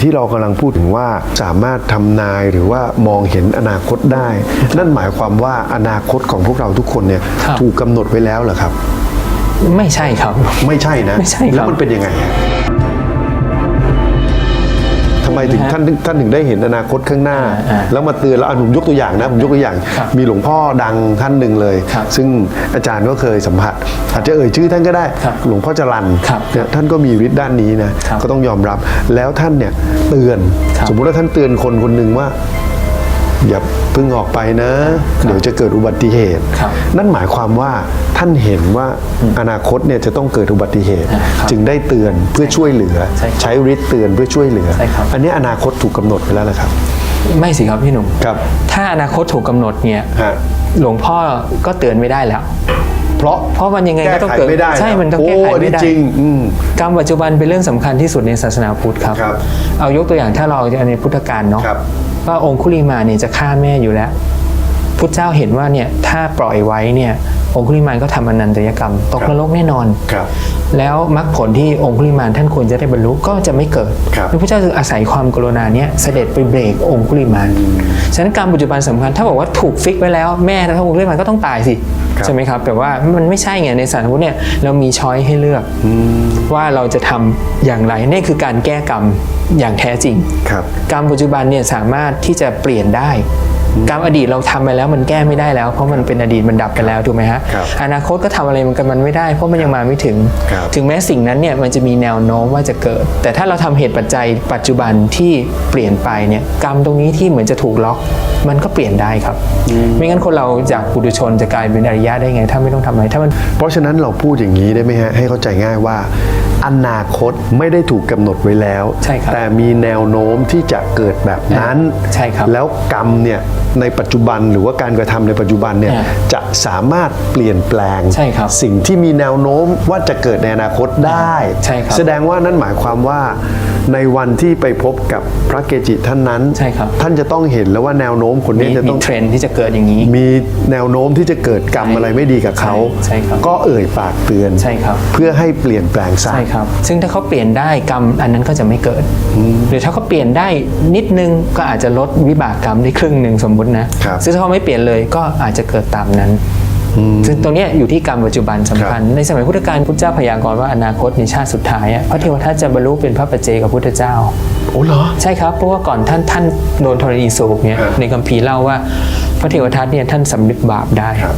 ที่เรากำลังพูดถึงว่าสามารถทำนายหรือว่ามองเห็นอนาคตได้ นั่นหมายความว่าอนาคตของพวกเราทุกคนเนี่ยครับถูกกำหนดไว้แล้วเหรอครับ ไม่ใช่ครับ ไม่ใช่นะ ไม่ใช่ครับแล้วมันเป็นยังไงฮะทำ ไมถึงท่านท่านถึงได้เห็นอนาคตข้างหน้าอ่าแล้วมาเตือนแล้วอะผมยกตัวอย่างนะผมยกตัวอย่างครับมีหลวงพ่อดังท่านหนึ่งเลยครับซึ่งอาจารย์ก็เคยสัมผัส อาจจะเอ่ยชื่อท่านก็ได้ครับหลวงพ่อจรันครับเนี่ยท่านก็มีฤทธิ์ด้านนี้นะครับก็ต้องยอมรับแล้วท่านเนี่ยเตือนครับสมมุติว่าท่านเตือนคนคนหนึ่งว่า อย่าเพิ่งออกไปนะ เดี๋ยวจะเกิดอุบัติเหตุครับนั่นหมายความว่าท่านเห็นว่าอนาคตเนี่ยจะต้องเกิดอุบัติเหตุครับจึงได้เตือนเพื่อช่วยเหลือ ใช่ครับใช้ฤทธิ์เตือนเพื่อช่วยเหลือใช่ครับอันนี้อนาคตถูกกำหนดไปแล้วแหละครับ ไม่สิครับพี่หนุ่มครับถ้าอนาคตถูกกำหนดเนี่ยฮะหลวงพ่อก็เตือนไม่ได้แล้ว เพราะเพราะมันยังไงแก้ก็ต้องไขเกิดไม่ได้ใช่มันต้องแก้ไขโอันไม่นี้ได้จริงอืมกรรมปัจจุบันเป็นเรื่องสำคัญที่สุดในศาสนาพุทธครับครับ เอายกตัวอย่างถ้าเราในพุทธกาลเนาะครับว่าองคุลิมาเนี่ยจะฆ่าแม่อยู่แล้วพุทธเจ้าเห็นว่าเนี่ยถ้าปล่อยไว้เนี่ยองคุลิมานก็ทำอนันตยกรรม ตกนรกแน่นอนครับ แล้วมรรคผลที่องคุลิมานท่านควรจะได้บรรลุก็จะไม่เกิดครับพระพุทธเจ้าจึงอาศัยความกรุณาเนี่ยเสด็จไปเบรกองคุลิมานฉะนั้นการปัจจุบันสำคัญถ้าบอกว่าถูกฟิกไว้แล้วแม่ถ้าองคุลิมานก็ต้องตายสิครับ ใช่ไหมครับแต่ว่ามันไม่ใช่ไงในศาสนาพุทธเนี่ยเรามีช้อยให้เลือก ว่าเราจะทำอย่างไรนี่คือการแก้กรรมอย่างแท้จริงครับกรรมปัจจุบันเนี่ยสามารถที่จะเปลี่ยนได้กรรมอดีตเราทำไปแล้วมันแก้ไม่ได้แล้ว เพราะมันเป็นอดีตมันดับไปแล้วถูกไหมฮะครับอนาคตก็ทำอะไรมันกันมันไม่ได้ เพราะมันยังมาไม่ถึงครับถึงแม้สิ่งนั้นเนี่ยมันจะมีแนวโน้มว่าจะเกิด แต่ถ้าเราทำเหตุปัจจัยปัจจุบันที่เปลี่ยนไปเนี่ยกรรมตรงนี้ที่เหมือนจะถูกล็อก มันก็เปลี่ยนได้ครับ ไม่งั้นคนเราจากปุถุชนจะกลายเป็นอริยะได้ไง ถ้าไม่ต้องทำอะไรถ้ามันเพราะฉะนั้นเราพูดอย่างนี้ได้ไหมฮะให้เข้าใจง่ายว่า อนาคตไม่ได้ถูกกำหนดไว้แล้ว ใช่ครับแต่มีแนวโน้มที่จะเกิดแบบนั้น ใช่ครับแล้วกรรมเนี่ยในปัจจุบันหรือว่าการกระทำในปัจจุบันเนี่ยอ่าจะสามารถเปลี่ยนแปลง ใช่ครับสิ่งที่มีแนวโน้มว่าจะเกิดในอนาคตได้ใช่ครับแสดงว่านั่นหมายความว่า ในวันที่ไปพบกับพระเกจิท่านนั้น ใช่ครับ ท่านจะต้องเห็นแล้วว่าแนวโน้มคนมีนี้จะมีต้อง เทรนด์ที่จะเกิดอย่างนี้ มีแนวโน้มที่จะเกิดกรรมใช่อะไรไม่ดีกับเขา ใช่ครับก็เอ่ยปากเตือน ใช่ครับเพื่อให้เปลี่ยนแปลงซะใช่ครับ ซึ่งถ้าเขาเปลี่ยนได้กรรมอันนั้นก็จะไม่เกิด หรือถ้าเขาเปลี่ยนได้นิดนึงก็อาจจะลดวิบากกรรมได้ครึ่งหนึ่งสมมุตินะครับซึ่งถ้าเขาไม่เปลี่ยนเลยก็อาจจะเกิดตามนั้นซึ่งตรงเนี้ยอยู่ที่กรรมปัจจุบันสำคัญ ในสมัยพุทธกาลพุทธเจ้าพยากรณ์ว่าอนาคตในชาติสุดท้ายอะพระเทวทัตจะบรรลุเป็นพระปัจเจกับพุทธเจ้าโอ้เหรอใช่ครับเพราะว่าก่อนท่านท่านโดนธรณีสูบเนี่ยครับในคัมภีร์เล่าว่า พระเทวทัตเนี่ยท่านสำนึกบาปได้ครับ